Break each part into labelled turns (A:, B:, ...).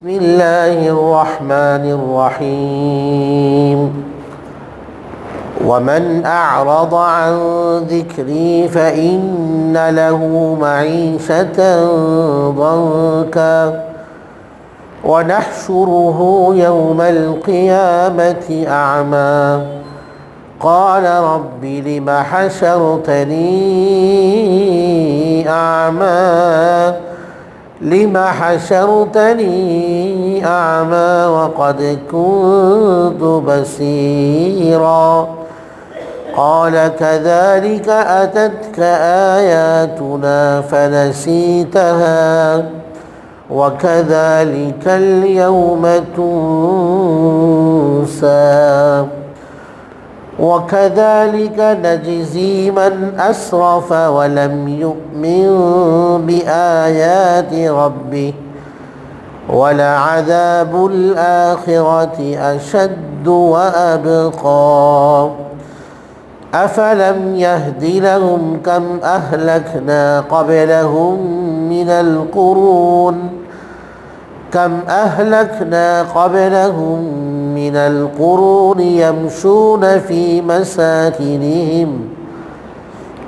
A: بسم الله الرحمن الرحيم ومن أعرض عن ذكري فإن له معيشة ضنكا ونحشره يوم القيامة أعمى قال رب لم حشرتني أعمى لم حشرتني أعمى وقد كنت بصيرا قال كذلك أتتك آياتنا فنسيتها وكذلك اليوم تنسى وكذلك نجزي من أسرف ولم يؤمن بآيات ربه ولعذاب الآخرة أشد وأبقى. أفلم يهد لهم كم أهلكنا قبلهم من القرون كم أهلكنا قبلهم من القرون يمشون في مساكنهم.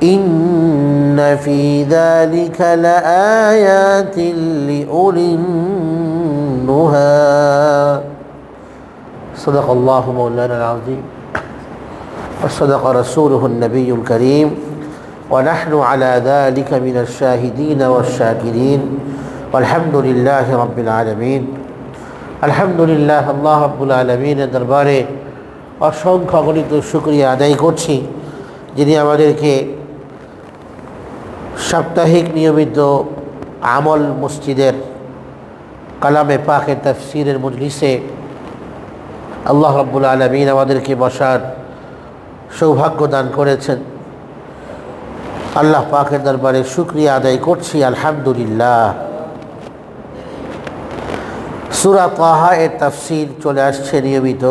A: إن في ذلك لآيات لأولي النهى. صدق الله مولانا العظيم. وصدق رسوله النبي الكريم. ونحن على ذلك من الشاهدين والشاكرين. আলহামদুলিল্লাহ রব্বুল আলমিন। আলহামদুলিল্লাহ আল্লাহ রব্বুল আলমিনের দরবারে অসংখ্য গণিত শুক্রিয়া আদায় করছি, যিনি আমাদেরকে সাপ্তাহিক নিয়মিত আমল মসজিদের কালামে পাখে তাফসিরের মজলিসে আল্লাহ রব্বুল আলমিন আমাদেরকে বসার সৌভাগ্য দান করেছেন। আল্লাহ পাকের দরবারে শুক্রিয়া আদায় করছি, আলহামদুলিল্লাহ। সুরা তাহা এর তাফসির চলে আসছে নিয়মিত।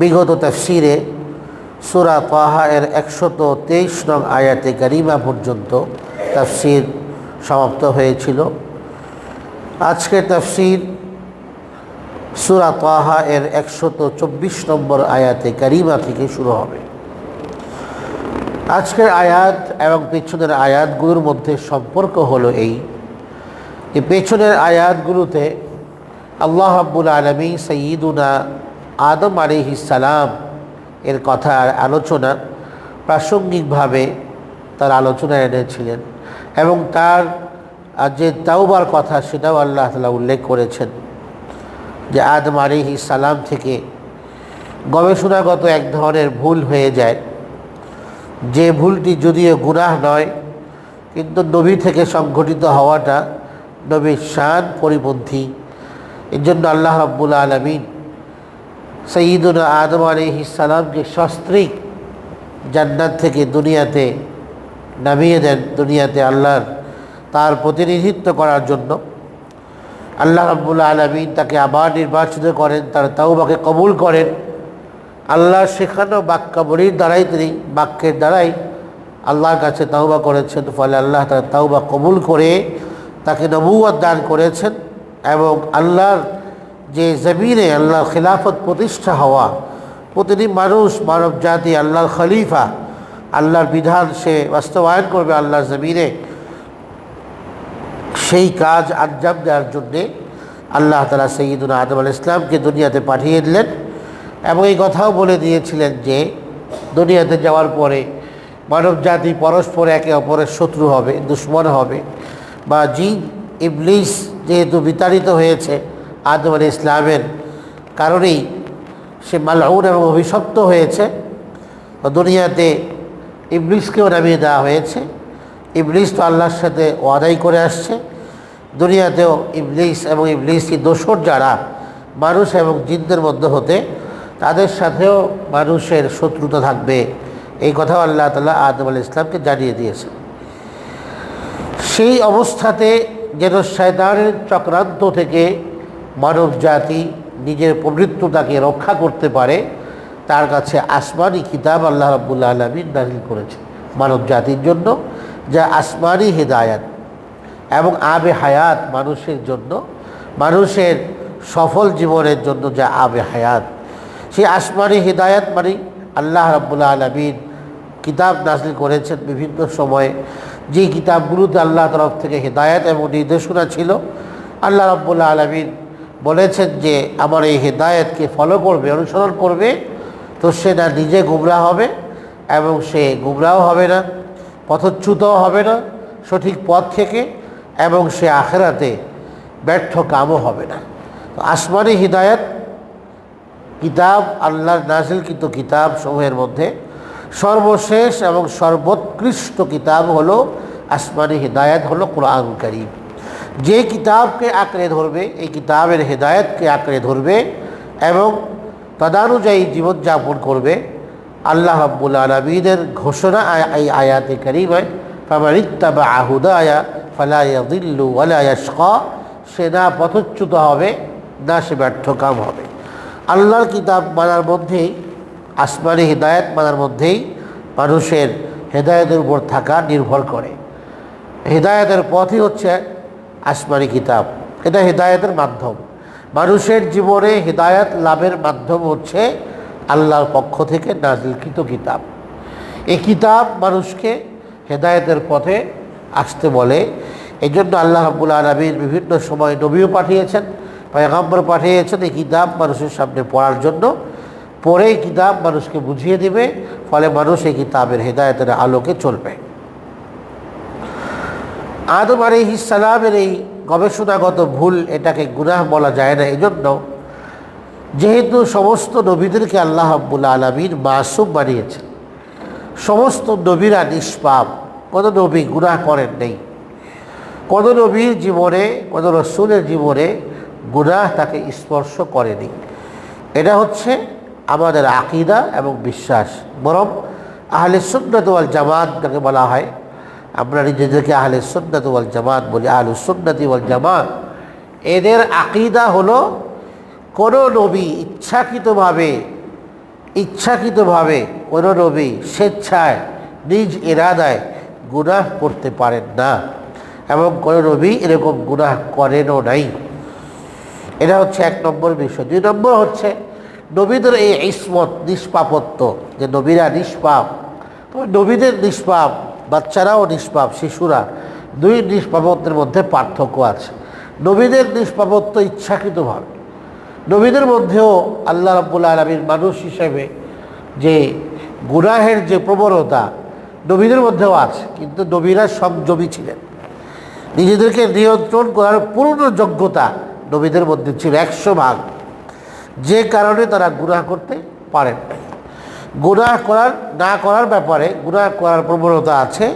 A: বিগত তাফসিরে সুরা তাহা এর একশত তেইশ নং আয়াতে গারিমা পর্যন্ত তাফসির সমাপ্ত হয়েছিল। আজকের তাফসির সুরা তাহা এর একশত চব্বিশ নম্বর আয়াতে কারিমা থেকে শুরু হবে। আজকের আয়াত এবং পেছনের আয়াতগুলোর মধ্যে সম্পর্ক হলো এই যে পেছনের আয়াতগুলোতে আল্লাহ আব্বুল আলমী সঈদুনা আদম সালাম এর কথা আলোচনা প্রাসঙ্গিকভাবে তার আলোচনা এনেছিলেন এবং তার যে তাওবার কথা সেটাও আল্লাহ তালা উল্লেখ করেছেন যে আদম আলিহি সালাম থেকে গবেষণাগত এক ধরনের ভুল হয়ে যায়। যে ভুলটি যদিও গুনাহ নয়, কিন্তু নবী থেকে সংঘটিত হওয়াটা নবীর শান পরিপন্থী এর জন্য আল্লাহ রব্বুল আলমিন সঈদুল আদম আলহি সালামকে সস্ত্রিক জান্নাত থেকে দুনিয়াতে নামিয়ে দেন, দুনিয়াতে আল্লাহর তার প্রতিনিধিত্ব করার জন্য। আল্লাহ রব্বুল আলমিন তাকে আবার নির্বাচিত করেন, তার তাওবাকে কবুল করেন। আল্লাহ শেখানো বাক্যাবলীর দ্বারাই তিনি, বাক্যের দ্বারাই আল্লাহর কাছে তাওবা করেছেন। ফলে আল্লাহ তার তাওবা কবুল করে তাকে নবুয়াদ দান করেছেন। এবং আল্লাহর যে জমিনে আল্লাহর খিলাফত প্রতিষ্ঠা হওয়া প্রতিটি মানুষ মানব জাতি, আল্লাহর খলিফা, আল্লাহর বিধান সে বাস্তবায়ন করবে আল্লাহর জমিনে। সেই কাজ আঞ্জাম দেওয়ার জন্যে আল্লাহ তালা সঈদুল আদম আল ইসলামকে দুনিয়াতে পাঠিয়ে দিলেন এবং এই কথাও বলে দিয়েছিলেন যে, দুনিয়াতে যাওয়ার পরে মানব জাতি পরস্পর একে অপরের শত্রু হবে, দুশ্মন হবে বা জিন, ইবলিস যেহেতু বিতাড়িত হয়েছে আদম আলী ইসলামের কারণেই সে মালাউন এবং অভিশপ্ত হয়েছে। দুনিয়াতে ইবলিসকেও নামিয়ে দেওয়া হয়েছে। ইবলিস তো আল্লাহর সাথে ওয়াদাই করে আসছে। দুনিয়াতেও ইবলিস এবং ইবলিসি দোসর যারা, মানুষ এবং জিনদের মধ্যে হতে তাদের সাথেও মানুষের শত্রুতা থাকবে। এই কথাও আল্লাহ তালা আদম আল ইসলামকে জানিয়ে দিয়েছে সেই অবস্থাতে যেন শয়তানের চক্রান্ত থেকে মানব জাতি নিজের প্রবৃত্ততাকে রক্ষা করতে পারে, তার কাছে আসমানি কিতাব আল্লাহ রব্বুল্লা আলমিন নাজিল করেছে মানব জাতির জন্য, যা আসমানি হেদায়াত এবং আবে হায়াত মানুষের জন্য, মানুষের সফল জীবনের জন্য যা আবে হায়াত। সেই আসমানি হৃদায়ত মানে আল্লাহ রাবুল্লাহ আলমিন কিতাব নাজিল করেছেন বিভিন্ন সময়ে। যে কিতাবগুলোতে আল্লাহ তরফ থেকে হৃদায়ত এবং নির্দেশনা ছিল, আল্লাহ রাবুল্লাহ আলমিন বলেছেন যে, আমার এই হৃদায়তকে ফলো করবে, অনুসরণ করবে, তো সে না নিজে গুমরা হবে এবং সে গুমরাও হবে না, পথচ্যুতও হবে না, সঠিক পথ থেকে এবং সে আখেরাতে ব্যর্থ কামও হবে না। আসমানি হৃদায়ত, কিতাব, আল্লাহর কিন্তু কিতাব সমূহের মধ্যে সর্বশেষ এবং সর্বোৎকৃষ্ট কিতাব হলো আসমানি হৃদায়ত, হলো কোরআন করিম। যে কিতাবকে আঁকড়ে ধরবে, এই কিতাবের হৃদায়তকে আঁকড়ে ধরবে এবং তদানুযায়ী জীবনযাপন করবে, আল্লাহ রাব্বুল আলমিনের ঘোষণা এই আয়াতে করিমায় ফামারিত্তা বা আহুদা আয়া ফালাইয়াদিল্লু আলায়াশকা সে না পথচ্যুত হবে, না সে ব্যর্থকাম হবে। আল্লাহর কিতাব মানার মধ্যেই আসমানি হৃদায়ত মানার মধ্যেই মানুষের হেদায়তের উপর থাকা নির্ভর করে। হৃদায়তের পথই হচ্ছে আসমানি কিতাব। এটা হৃদায়তের মাধ্যম। মানুষের জীবনে হৃদায়ত লাভের মাধ্যম হচ্ছে আল্লাহর পক্ষ থেকে নাজিলকৃত কিতাব। এই কিতাব মানুষকে হেদায়তের পথে আসতে বলে। এই জন্য আল্লাহ রাবুল আলমীর বিভিন্ন সময় নবীও পাঠিয়েছেন পয়গাম্বর পাঠিয়েছেন এই কিতাব মানুষের সামনে পড়ার জন্য। এই কিতাব মানুষকে বুঝিয়ে দিবে, ফলে মানুষ এই কিতাবের হেদায়তের আলোকে চলবে। আদম আলী ইসালামের এই গবেষণাগত ভুল এটাকে গুনাহ বলা যায় না এই জন্য যেহেতু সমস্ত নবীদেরকে আল্লাহ আব্বুল আলমীর মাসুম বানিয়েছেন, সমস্ত নবীরা নিষ্পাপ, কোনো নবী গুনাহ করেন নেই। কোনো নবীর জীবনে, কোনো রসুলের জীবনে গুনাহ তাকে স্পর্শ করেনি। এটা হচ্ছে আমাদের আকিদা এবং বিশ্বাস। বরং আহলে সুন্নত ওয়াল জামাত যাকে বলা হয়, আমরা নিজেদেরকে আহলে সুন্নত ওয়াল জামাত বলি, আহলে সুন্নতি ওয়াল জামাত। এদের আকিদা হলো, কোনো নবী ইচ্ছাকৃতভাবে ইচ্ছাকৃতভাবে কোনো নবী স্বেচ্ছায় নিজ এরাদায় গুনাহ করতে পারেন না এবং কোনো নবী এরকম গুনাহ করেনও নাই। এটা হচ্ছে এক নম্বর বিষয়। দুই নম্বর হচ্ছে নবীদের এই ইসমত নিষ্পাপত্ব, যে নবীরা নিষ্পাপ তবে নবীদের নিষ্পাপ, বাচ্চারাও নিষ্পাপ, শিশুরা, দুই নিষ্পাপত্বের মধ্যে পার্থক্য আছে। নবীদের নিষ্পাপত্ব ইচ্ছাকৃতভাবে। নবীদের মধ্যেও আল্লাহ রাব্বুল আলমীর মানুষ হিসেবে যে গুনাহের যে প্রবণতা নবীদের মধ্যেও আছে, কিন্তু নবীরা সংযমী ছিলেন। নিজেদেরকে নিয়ন্ত্রণ করার পূর্ণ যোগ্যতা নবীদের মধ্যে ছিল একশো ভাগ। যে কারণে তারা গুনাহ করতে পারেন নাই। গুনাহ করার, না করার ব্যাপারে গুনাহ করার প্রবণতা আছে,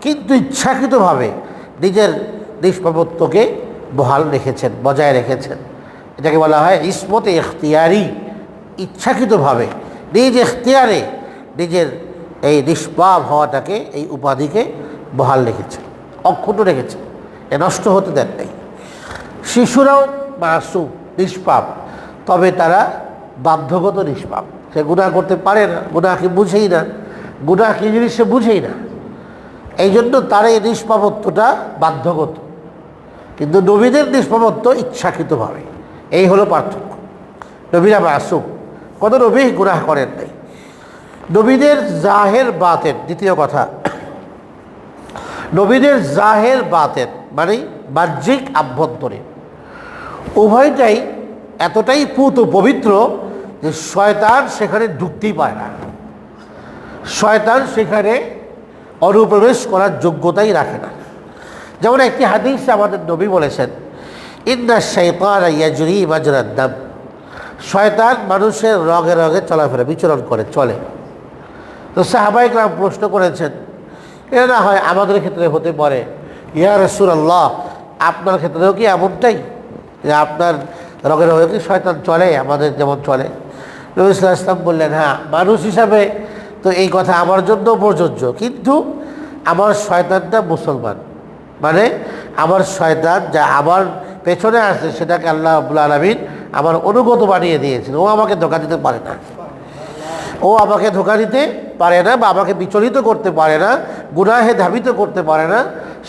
A: কিন্তু ইচ্ছাকৃতভাবে নিজের নিষ্পাপত্বকে বহাল রেখেছেন, বজায় রেখেছেন। এটাকে বলা হয় ইসমতে এখতিয়ারি। ইচ্ছাকৃতভাবে নিজ এখতিয়ারে নিজের এই নিষ্পাপ হওয়াটাকে, এই উপাধিকে বহাল রেখেছেন, অক্ষুণ্ণ রেখেছেন। এ নষ্ট হতে দেন নাই। শিশুরাও মাসুম, নিষ্পাপ। তবে তারা বাধ্যগত নিষ্পাপ। সে গুনাহ করতে পারে না গুণাকে বুঝেই না। গুনাহ কি জিনিস সে বুঝেই না। এই জন্য তার এই নিষ্পাপত্বটা বাধ্যগত। কিন্তু নবীদের নিষ্পাপত্ব ইচ্ছাকৃতভাবে। এই হলো পার্থক্য। নবীরা মাসুম। কত নবী গুনাহ করেন নাই। নবীদের জাহের বাতের দ্বিতীয় কথা। নবীদের জাহের বাতের মানে বাহ্যিক আভ্যন্তরে। উভয়টাই এতটাই পুত পবিত্র যে শয়তান সেখানে ঢুকতেই পায় না। শয়তান সেখানে অনুপ্রবেশ করার যোগ্যতাই রাখে না। যেমন একটি হাদিস আমাদের নবী বলেছেন, ইন্না শৈতান ইয়াজরি মাজরাদ্দাম শয়তান মানুষের রগে রগে চলাফেরা, বিচরণ করে, চলে। তো সাহাবাইক রাম প্রশ্ন করেছেন এটা না হয় আমাদের ক্ষেত্রে হতে পারে? ইয়া রসুল আল্লাহ আপনার ক্ষেত্রেও কি এমনটাই? যে আপনার রগে রগে কি শয়তান চলে, আমাদের যেমন চলে। নবী সাল্লাল্লাহু ইসলাম বললেন হ্যাঁ মানুষ হিসাবে তো এই কথা আমার জন্য প্রযোজ্য, কিন্তু আমার শয়তানটা মুসলমান। মানে আমার শয়তান যা আমার পেছনে আছে, সেটাকে আল্লাহ আব্বুল আলমিন আমার অনুগত বানিয়ে দিয়েছেন। ও আমাকে ধোকা দিতে পারে না। ও আমাকে ধোকা দিতে পারে না বা আমাকে বিচলিত করতে পারে না, গুনাহে ধাবিত করতে পারে না,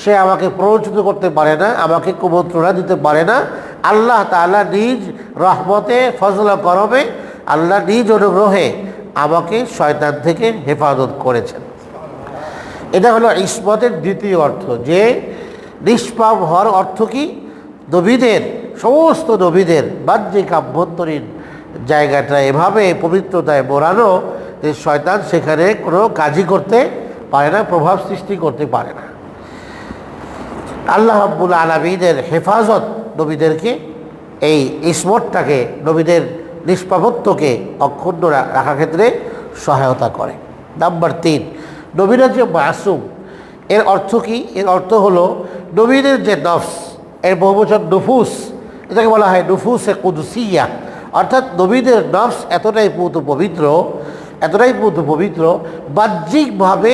A: সে আমাকে প্ররোচিত করতে পারে না, আমাকে কুমন্ত্রণা দিতে পারে না আল্লাহ তাআলা নিজ রহমতে, ফজল করবে আল্লাহ নিজ অনুগ্রহে আমাকে শয়তান থেকে হেফাজত করেছেন। এটা হলো ইসমতের দ্বিতীয় অর্থ। যে নিষ্পাপ হওয়ার অর্থ কি? নবীদের, সমস্ত নবীদের বাহ্যিক আভ্যন্তরীণ জায়গাটা এভাবে পবিত্রতায় মোড়ানো যে শয়তান সেখানে কোনো কাজই করতে পারে না, প্রভাব সৃষ্টি করতে পারে না। আল্লাহ আব্বুল আলমিনের হেফাজত নবীদেরকে এই ইসমতটাকে, নবীদের নিষ্পাপত্বকে অক্ষুণ্ণ রাখার ক্ষেত্রে সহায়তা করে। নাম্বার তিন, নবীরা যে মাসুম, এর অর্থ কি? এর অর্থ হলো নবীদের যে নফস, এর বহুবচন নুফুস, এটাকে বলা হয় নুফুসে কুদুসিয়া। অর্থাৎ নবীদের নফস এতটাই পুত পবিত্র, এতটাই পুত পবিত্র, বাহ্যিকভাবে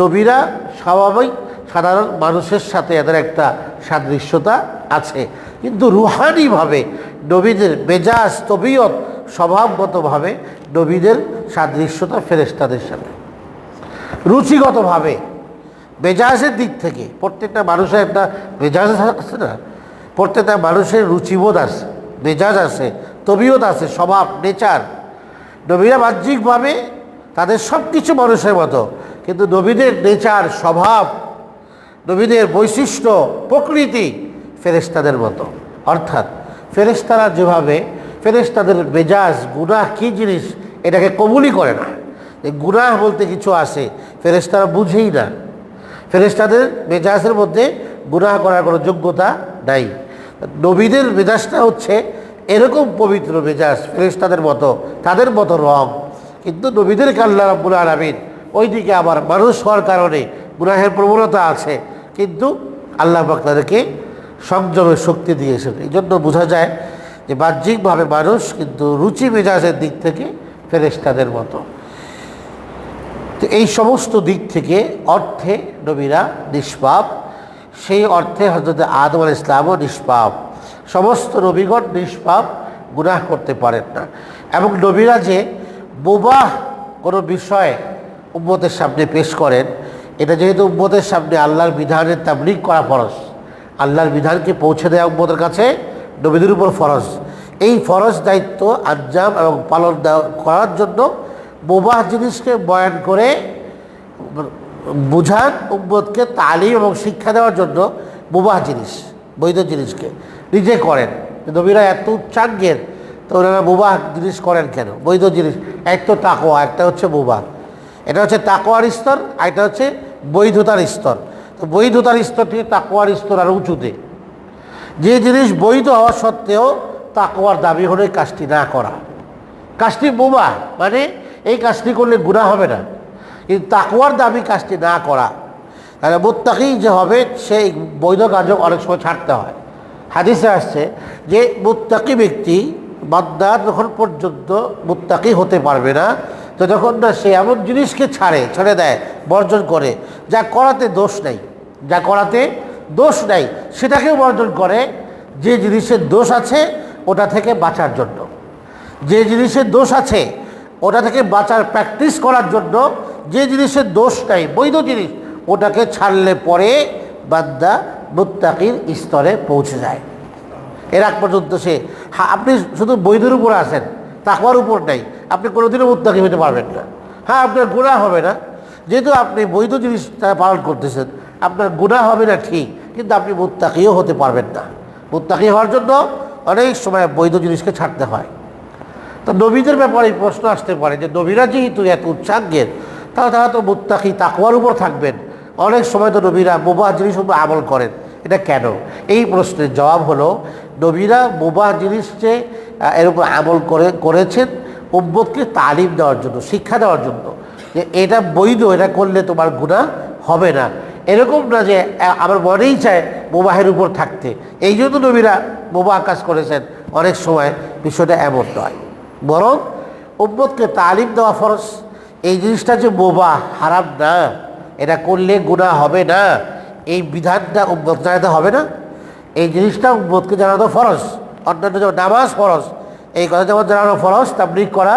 A: নবীরা স্বাভাবিক সাধারণ মানুষের সাথে এদের একটা সাদৃশ্যতা আছে। কিন্তু রুহানিভাবে নবীদের মেজাজ, তবিয়ত, স্বভাবগতভাবে নবীদের সাদৃশ্যতা ফেরেস্তাদের সাথে রুচিগতভাবে মেজাজের দিক থেকে প্রত্যেকটা মানুষের একটা মেজাজ আছে না? প্রত্যেকটা মানুষের রুচিবোধ আছে, মেজাজ আছে, তবিয়ত আছে, স্বভাব, নেচার। নবীরা বাহ্যিকভাবে তাদের সব কিছু মানুষের মতো, কিন্তু নবীদের নেচার, স্বভাব নবীদের বৈশিষ্ট্য প্রকৃতি ফেরেস্তাদের মতো। অর্থাৎ ফেরেস্তারা যেভাবে ফেরেস্তাদের মেজাজ, গুনাহ কী জিনিস এটাকে কবুলই করে না। গুনাহ বলতে কিছু আসে ফেরেস্তারা বুঝেই না। ফেরেস্তাদের মেজাজের মধ্যে গুনাহ করার কোনো যোগ্যতা নাই। নবীদের মেজাজটা হচ্ছে এরকম পবিত্র মেজাজ ফেরেস্তাদের মতো, তাদের মতো রং। কিন্তু নবীদের কাল্লা রাব্বুল আলমিন ওইদিকে আবার মানুষ হওয়ার কারণে গুনাহের প্রবণতা আছে। কিন্তু আল্লাহ পাক তাদেরকে সংযমের শক্তি দিয়েছেন। এই জন্য বোঝা যায় যে বাহ্যিকভাবে মানুষ কিন্তু রুচি মেজাজের দিক থেকে ফেরেস্তাদের মতো। তো এই সমস্ত দিক থেকে অর্থে নবীরা নিষ্পাপ, সেই অর্থে হজরত আদম আল ইসলামও নিষ্পাপ। সমস্ত নবীগণ নিষ্পাপ, গুনাহ করতে পারেন না। এবং নবীরা যে বোবাহ কোনো বিষয় উম্মতের সামনে পেশ করেন এটা যেহেতু উম্মতের সামনে আল্লাহর বিধানের তাবলিক করা ফরজ, আল্লাহর বিধানকে পৌঁছে দেওয়া উম্মতের কাছে নবীদের উপর ফরজ। এই ফরজ দায়িত্ব আঞ্জাম এবং পালন করার জন্য বোবাহ জিনিসকে বয়ান করে বুঝান উম্মতকে তালিম এবং শিক্ষা দেওয়ার জন্য বোবাহ জিনিস, বৈধ জিনিসকে। নিজে করেন। নবীরা এত উচ্চাঙ্গের, তো ওনারা বোবাহ জিনিস করেন কেন? বৈধ জিনিস। এক তো তাকোয়া একটা হচ্ছে বোবাহ এটা হচ্ছে তাকোয়ার স্তর, আর এটা হচ্ছে বৈধতার স্তর। তো বৈধতার স্তর থেকে তাকোয়ার স্তর আর উঁচুতে। যে জিনিস বৈধ হওয়া সত্ত্বেও তাকোয়ার দাবি হলে কাজটি না করা। কাজটি বোবা মানে এই কাজটি করলে গুণা হবে না। কিন্তু তাকওয়ার দাবি কাজটি না করা, তাহলে মোত্তাকি যে হবে, সেই বৈধ কার্য অনেক সময় ছাড়তে হয়। হাদিসে আসছে যে মুত্তাকি ব্যক্তি বাদ্দা যখন পর্যন্ত মুত্তাকি হতে পারবে না তো যখন না সে এমন জিনিসকে ছাড়ে, ছেড়ে দেয়, বর্জন করে, যা করাতে দোষ নেই, যা করাতে দোষ নেই, সেটাকেও বর্জন করে, যে জিনিসের দোষ আছে, ওটা থেকে বাঁচার জন্য। যে জিনিসের দোষ আছে, ওটা থেকে বাঁচার প্র্যাকটিস করার জন্য, যে জিনিসের দোষ নাই, বৈধ জিনিস, ওটাকে ছাড়লে পরে বাদ্দা মুত্তাকির স্তরে পৌঁছে যায়। এর আগ পর্যন্ত সে আপনি শুধু বৈধের উপর আছেন, তাকওয়ার উপর নেই আপনি কোনোদিনও মুত্তাকি হতে পারবেন না। হ্যাঁ আপনার গুণা হবে না। যেহেতু আপনি বৈধ জিনিস তারা পালন করতেছেন আপনার গুণা হবে না ঠিক কিন্তু আপনি মুত্তাকিও হতে পারবেন না। মুত্তাকি হওয়ার জন্য অনেক সময় বৈধ জিনিসকে ছাড়তে হয়। তো নবীদের ব্যাপারে এই প্রশ্ন আসতে পারে যে নবীরা যেহেতু এত উচ্চাঙ্গের তাহলে তারা তো মুত্তাকি তাকওয়ার উপর থাকবেন। অনেক সময় তো নবীরা বোবাহ জিনিস উপর আমল করেন। এটা কেন? এই প্রশ্নের জবাব হলো নবীরা বোবাহ জিনিস যে আহ, এর উপর আমল করে করেছেন উম্মতকে তালিম দেওয়ার জন্য, শিক্ষা দেওয়ার জন্য। যে এটা বৈধ, এটা করলে তোমার গুণা হবে না। এরকম না যে আমার মনেই চায় বোবাহের উপর থাকতে। এই জন্য নবীরা বোবা কাজ করেছেন। অনেক সময় বিষয়টা এমন নয়। বরং উম্মতকে তালিম দেওয়া ফরজ। এই জিনিসটা যে বোবা হারাম না, এটা করলে গুণা হবে না। এই বিধানটা উম্মত জানাতে হবে না। এই জিনিসটা উম্মতকে জানানো ফরজ। অন্যান্য যেমন নামাজ ফরজ। এই কথা যেমন জানানো ফরজ তাবলিক করা,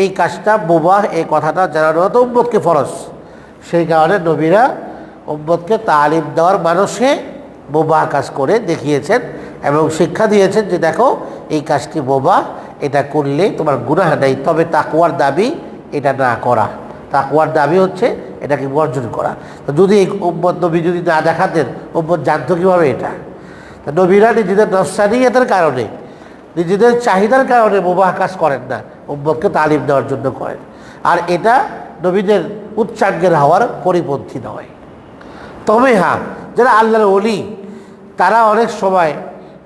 A: এই কাজটা বোবা এই কথাটা জানানো তো উম্মতকে ফরজ। সেই কারণে নবীরা উম্মতকে তালিম দেওয়ার মানুষে বোবা কাজ করে দেখিয়েছেন এবং শিক্ষা দিয়েছেন যে দেখো, এই কাজটি বোবা এটা করলে তোমার গুনাহ নেই, তবে তাকুয়ার দাবি এটা না করা। তাকুয়ার দাবি হচ্ছে এটাকে বর্জন করা। তো যদি এই উম্মত নবী যদি না দেখাতেন, উম্মত জানতো কীভাবে এটা? নবীরা নিজেদের নফসানিয়তের কারণে নিজেদের চাহিদার কারণে বোবা কাজ করেন না, উম্মতকে তালিম দেওয়ার জন্য করেন। আর এটা নবীদের উচ্চাঙ্গের হওয়ার পরিপন্থী নয়। তবে হ্যাঁ যারা আল্লাহর অলি তারা অনেক সময়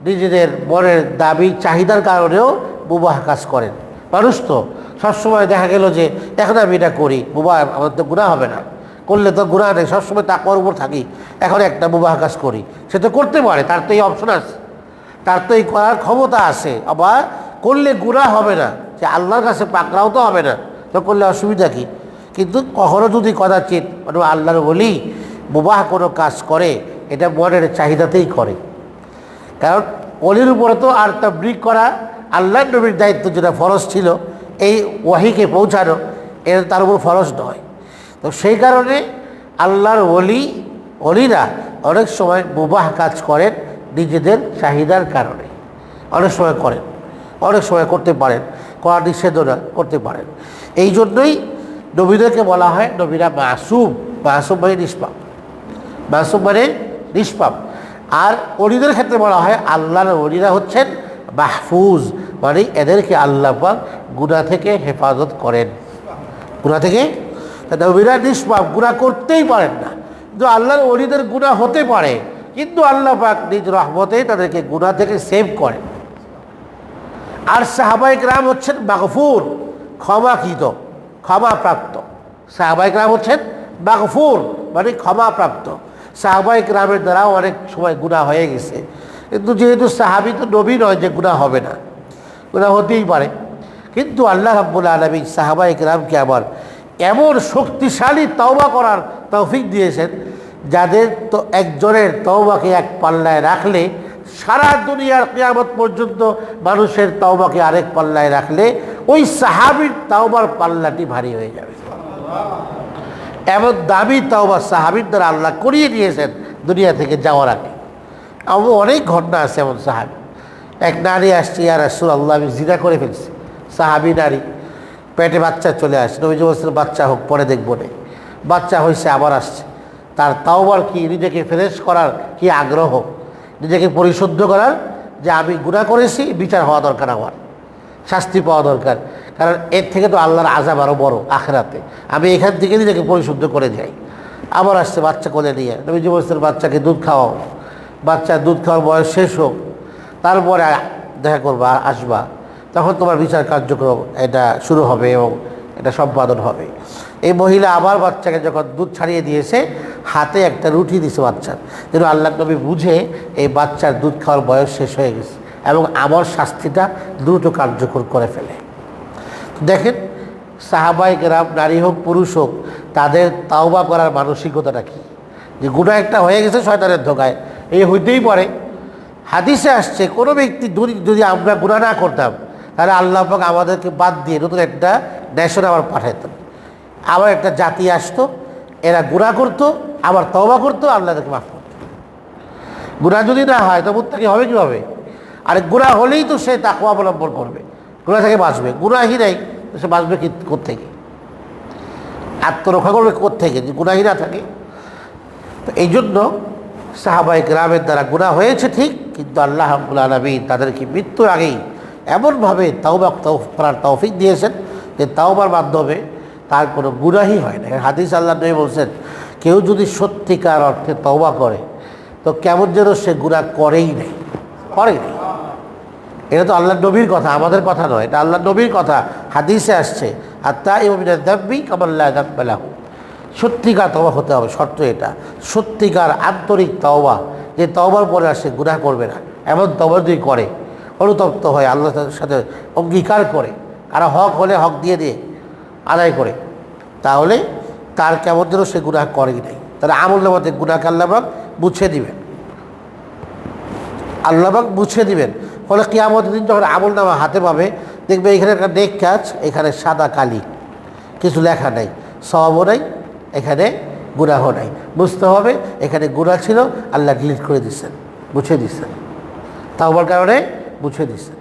A: নিজেদের মনের দাবি, চাহিদার কারণেও বুবাহ কাজ করেন। মানুষ তো সবসময় দেখা গেল যে, এখন আমি এটা করি, বুবা আমার তো গুণা হবে না। করলে তো গুণা নেই, সবসময় তাকওয়ার উপর থাকি। এখন একটা বুবাহ কাজ করি। সে তো করতে পারে, তার তো এই অপশন আছে। তার তো এই করার ক্ষমতা আছে। আবার করলে গুণা হবে না। যে আল্লাহর কাছে পাকড়াও তো হবে না। তো করলে অসুবিধা কী? কিন্তু কখনো যদি কদাচিৎ মানে আল্লাহর বলি বোবাহ কোনো কাজ করে, এটা মনের চাহিদাতেই করে। কারণ অলির উপরে তো আর তাবলিগ করা আল্লাহ নবীর দায়িত্ব যেটা ফরজ ছিল, এই ওয়াহিকে পৌঁছানো এটা তার উপর ফরজ নয়। তো সেই কারণে আল্লাহর অলি অলিরা অনেক সময় বোবাহ কাজ করেন নিজেদের চাহিদার কারণে। অনেক সময় করেন, অনেক সময় করতে পারেন করা নিষেধ না করতে পারেন। এই জন্যই নবীদেরকে বলা হয় নবীরা মাসুম মাসুম মানে নিষ্পাপ। মাসুম মানে নিষ্পাপ। আর অলিদের ক্ষেত্রে বলা হয় আল্লাহর অলিরা হচ্ছেন মাহফুজ মানে এদেরকে আল্লাহ গুণা থেকে হেফাজত করেন। গুণা থেকে? নবীরা নিষ্পাপ গুণা করতেই পারেন না। কিন্তু আল্লাহর অলিদের গুণা হতে পারে। কিন্তু আল্লাহ পাক নিজ রহমতে তাদেরকে গুণা থেকে সেভ করেন আর সাহাবাইক রাম হচ্ছেন বাগফুর ক্ষমাকৃত, ক্ষমাপ্রাপ্ত। সাহাবাইক রাম হচ্ছেন বাগফুর মানে ক্ষমাপ্রাপ্ত। সাহাবাইক রামের দ্বারাও অনেক সময় গুণা হয়ে গেছে। কিন্তু যেহেতু সাহাবি তো নবী নয় যে গুণা হবে না গুণা হতেই পারে। কিন্তু আল্লাহ রাব্বুল আলমী সাহাবাইক রামকে আবার এমন শক্তিশালী তওবা করার তৌফিক দিয়েছেন যাদের তো একজনের তওবাকে এক পাল্লায় রাখলে সারা দুনিয়ার কিয়ামত পর্যন্ত মানুষের তওবাকে আরেক পাল্লায় রাখলে ওই সাহাবির তাওবার পাল্লাটি ভারী হয়ে যাবে। এমন দামি তাওবা সাহাবির দ্বারা আল্লাহ করিয়ে দিয়েছেন দুনিয়া থেকে যাওয়ার আগে। আমার অনেক ঘটনা আছে এমন সাহাবি। এক নারী আসছে আর রাসুল আল্লাহ আমি জিনা করে ফেলছি। সাহাবি নারী, পেটে বাচ্চা চলে আসছে। নবীজি বাচ্চা হোক, পরে দেখব নে। বাচ্চা হয়েছে আবার আসছে। তার তাওবার কি, নিজেকে ফ্রেশ করার কি আগ্রহ? নিজেকে পরিশুদ্ধ করার যে আমি গুণা করেছি, বিচার হওয়া দরকার আমার, শাস্তি পাওয়া দরকার। কারণ এর থেকে তো আল্লাহর আজাব আরও বড় আখেরাতে। আমি এখান থেকে নিজেকে পরিশুদ্ধ করে যাই আবার আসছে বাচ্চা কোলে নিয়ে। নবীজি বলছেন বাচ্চাকে দুধ খাওয়াও। বাচ্চা দুধ খাওয়ার বয়স শেষ হোক, তারপরে দেখা করবা, আসবা। তখন তোমার বিচার কার্যক্রম এটা শুরু হবে এবং এটা সম্পাদন হবে। এই মহিলা আবার বাচ্চাকে যখন দুধ ছাড়িয়ে দিয়েছে, হাতে একটা রুটি দিছে বাচ্চার। যেন আল্লাহ নবী বুঝে এই বাচ্চার দুধ খাওয়ার বয়স শেষ হয়ে গেছে এবং আমার শাস্তিটা দ্রুত কার্যকর করে ফেলে। দেখেন সাহাবাই গ্রাম নারী হোক, পুরুষ হোক, তাদের তাওবা করার মানসিকতাটা কী? যে গুণা একটা হয়ে গেছে শয়তানের ধোকায় এই হইতেই পারে। হাদিসে আসছে, কোনো ব্যক্তি যদি- আমরা গুণা না করতাম, তাহলে আল্লাহ আমাদেরকে বাদ দিয়ে নতুন একটা নেশন আবার পাঠাইতেন। আবার একটা জাতি আসতো, এরা গুণা করতো, আবার তওবা করতো আল্লাহদেরকে মাফ করতো। গুণা যদি না হয় তো তাকে হবে কীভাবে? আর গুণা হলেই তো সে তাকে অবলম্বন করবে। গুণা থেকে বাঁচবে। গুণাহি নাই, তো সে বাঁচবে কি কোথেকে আত্মরক্ষা করবে কোথেকে যে গুণাহি না থাকে। তো এই জন্য সাহাবাই গ্রামের দ্বারা গুণা হয়েছে ঠিক, কিন্তু আল্লাহ আব্বুল আলমী তাদেরকে মৃত্যুর আগেই এমনভাবে তাওবা তৌফ করার তৌফিক দিয়েছেন যে তাওবার মাধ্যমে তার কোনো গুনাহি হয় না। হাদিস আল্লাহ নবী বলছেন, কেউ যদি সত্যিকার অর্থে তওবা করে, তো কেমন যেন সে গুণা করেই নেই। নেই। এটা তো আল্লাহ নবীর কথা, আমাদের কথা নয়। এটা আল্লাহ নবীর কথা। হাদিসে আসছে আর তাই দাব্বি কামাল্লাহ সত্যিকার তওবা হতে হবে, শর্ত এটা। সত্যিকার আন্তরিক তওবা, যে তওবার পরে আর সে গুনাহ করবে না। এমন তওবা যদি করে, অনুতপ্ত হয় আল্লাহ সাথে অঙ্গীকার করে আর হক হলে হক দিয়ে দিয়ে আদায় করে। তাহলে তার কেমন যেন সে গুনাহ করেই নাই। তাহলে আমল নামাতে গুনাহকে আল্লাহবাক মুছে দিবেন। আল্লাহবাক মুছে দিবেন। ফলে কিয়ামত দিন যখন আমল নামা হাতে পাবে, দেখবে এখানে একটা নেক কাজ, এখানে সাদা কালি। কিছু লেখা নেই সবও নেই, এখানে গুনাহ নাই। বুঝতে হবে, এখানে গুণা ছিল, আল্লাহ ডিলিট করে দিচ্ছেন মুছে দিচ্ছেন তাওবার কারণে মুছে দিছে